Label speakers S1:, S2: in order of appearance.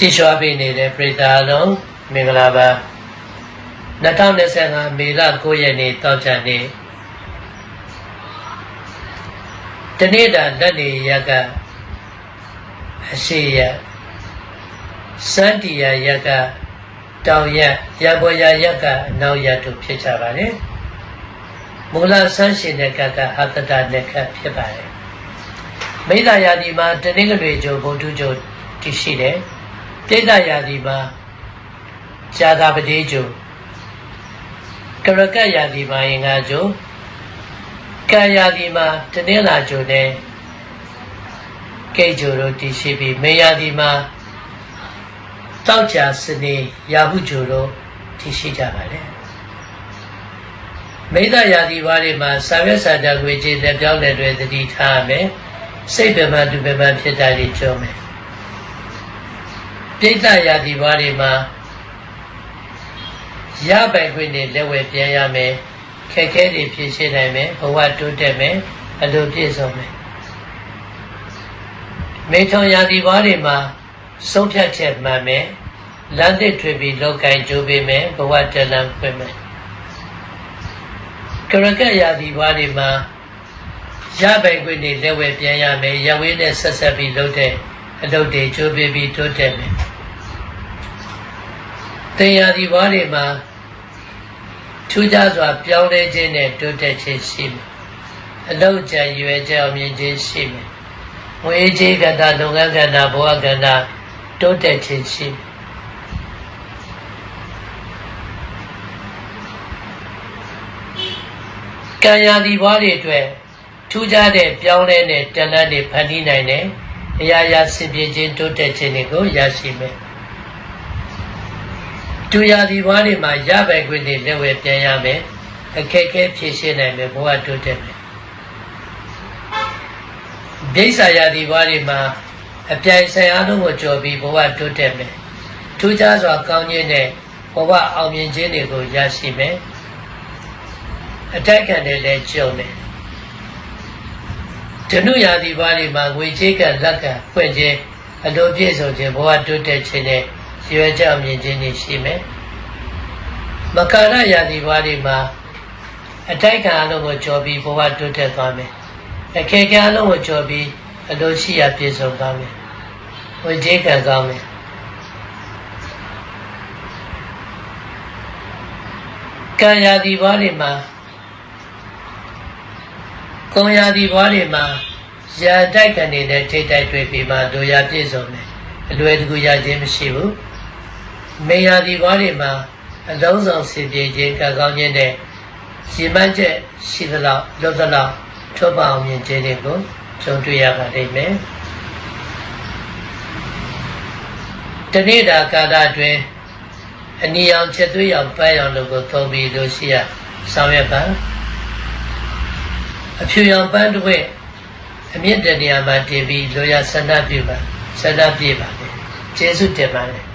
S1: ကြည်လျှောပေးနေတဲ့ပရိသတ်အလုံးမင်္ဂလာပါ2025မေလ9ရက်နေ့တောက်ချန်နေ့တနေ့တာလက်နေရက်ကအရှိရက်စန္တီယာရက်ကတောင်ရက်ရဘော်ရရက်ကအနောက်ရက်တို့ဖြစ်ကြပါတယ်မူလဆန်းရှင်တဲ့ကကဟာတတနဲ့ကဖြစ်ပါတယ်မိသားယာဒီမှာတနင်္ဂနွေကျိုးဘုဒ္ဓကျိုးတည်ရှိတယ် ပြိတ္တယာဒီမှာဇာတာပတိကျိုးကရကယာဒီမှာရင်ကကျိုးကာယာဒီမှာတနင်္လာကျိုးနဲ့ကိတ်ကျိုးတို့တည်ရှိပြီးမေယာဒီမှာတောက်ကြစနေရာဟုဂျိုတို့ထိရှိကြပါလေမိဒ္ဒရာသီဘာတွေမှာစာရွက်စာတမ်းကိုကြည်လက်ပြောင်းတဲ့တွေသတိထားရမယ်စိတ်ဗမာဒုဗမာဖြစ်တာတွေကြောမယ် ပြိဋ္ဌရာသီဘာတွေမှာရပိုင်ခွင့်တွေလက်ဝဲပြန်ရမယ်ခက်ခဲတွေဖြစ်ရှင်းနိုင်မယ်ဘဝတိုးတက်မယ်အလိုပြည့်စုံမယ်မေထုံရာသီဘာတွေမှာဆုံးဖြတ်ချက်မှန်မယ်လမ်းသစ်ထွေပြီးလောက်ကင်ကြိုးပေးမယ်ဘဝတလန်းဖွင့်မယ်ကရကရာဒီဘွားတွေမှာရပိုင်ခွင့်တွေလက်ဝဲပြန်ရမယ်ရဝေးနဲ့ဆက်ဆက်ပြီးလုပ်တဲ့အလုပ်တွေကြိုးပေးပြီးတိုးတက်မယ် တင်ရာဒီဘွားတွေမှာထူးခြားစွာ ပြောင်းလဲခြင်းနဲ့တိုးတက်ခြင်းရှိမယ်အလုပ်ကြံရွယ်ကြောင်မြင်ခြင်းရှိမယ်ငွေကြေးကဏ္ဍလုပ်ငန်းကဏ္ဍဘဝကဏ္ဍတိုးတက်ခြင်းရှိကံရာဒီဘွားတွေအတွက်ထူးခြားတဲ့ပြောင်းလဲတဲ့တဏ္ဍာတွေဖန်တီးနိုင်တယ်အရာရာစင်ပြေခြင်းတိုးတက်ခြင်းတွေကိုရရှိမယ် တူရာဒီဘွားတွေမှာရပိုင်ခွင့်တွေလက်ဝဲပြန်ရမယ်အခက်အခဲဖြေရှင်းနိုင်မယ်ဘဝတိုးတက်မယ်ဒိဋ္ဌာရာဒီဘွားတွေမှာအပြိုင်ဆိုင်အားလုံးကိုကြော်ပြီးဘဝတိုးတက်မယ်ထူးခြားစွာကောင်းခြင်းနဲ့ဘဝအောင်မြင်ခြင်းတွေကိုရရှိမယ်အတက်ခံတွေလည်းကြုံတယ်ဓနုရာသီဘာတွေမှာငွေချေးကလက်ကဖွင့်ခြင်းအလိုပြည့်စုံခြင်းဘဝတိုးတက်ခြင်းနဲ့ ရွယ်ကြောင်မြင်ခြင်းတွေရှိမယ်မကာရရာသီဘာတွေမှာအတိုက်ခံအလုံးကိုကြော်ပြီးဘဝတိုးတက်သွားမယ်အခက်အခဲအလုံးကိုကြော်ပြီးအလိုရှိရာပြည့်စုံသွားမယ်ဝိကျေကံကောင်းမယ်ကံရာဒီဘွားတွေမှာကုံရာဒီဘွားတွေမှာရာတိုက်ခံနေတဲ့ထိတ်တိုက်တွေ့ပြီးမှဒုရာပြည့်စုံတယ်အလွယ်တကူရခြင်းမရှိဘူး မေရာဒီဘွားတွေမှာအလုံးစုံစင်ပြေခြင်းကံကောင်းခြင်းနဲ့ရှင်မချက်ရှိသလောက်လွတ်သလောက်ထုတ်ပါအောင်မြင်ခြင်းတွေကိုကြုံတွေ့ရပါလိမ့်မယ်တနေ့တာကာလအတွင်းအနီအောင်ချက်သွေးရောင်ပန်းရောင်တို့ကိုသုံးပြီးလို့ရှိရဆောင်ရွက်ပါအဖြူရောင်ပန်းတစ်ဝက်အမြင့်တနေရာမှာတင်ပြီးလိုရဆန္ဒပြုပါဆန္ဒပြပါမယ်ကျေးဇူးတင်ပါတယ်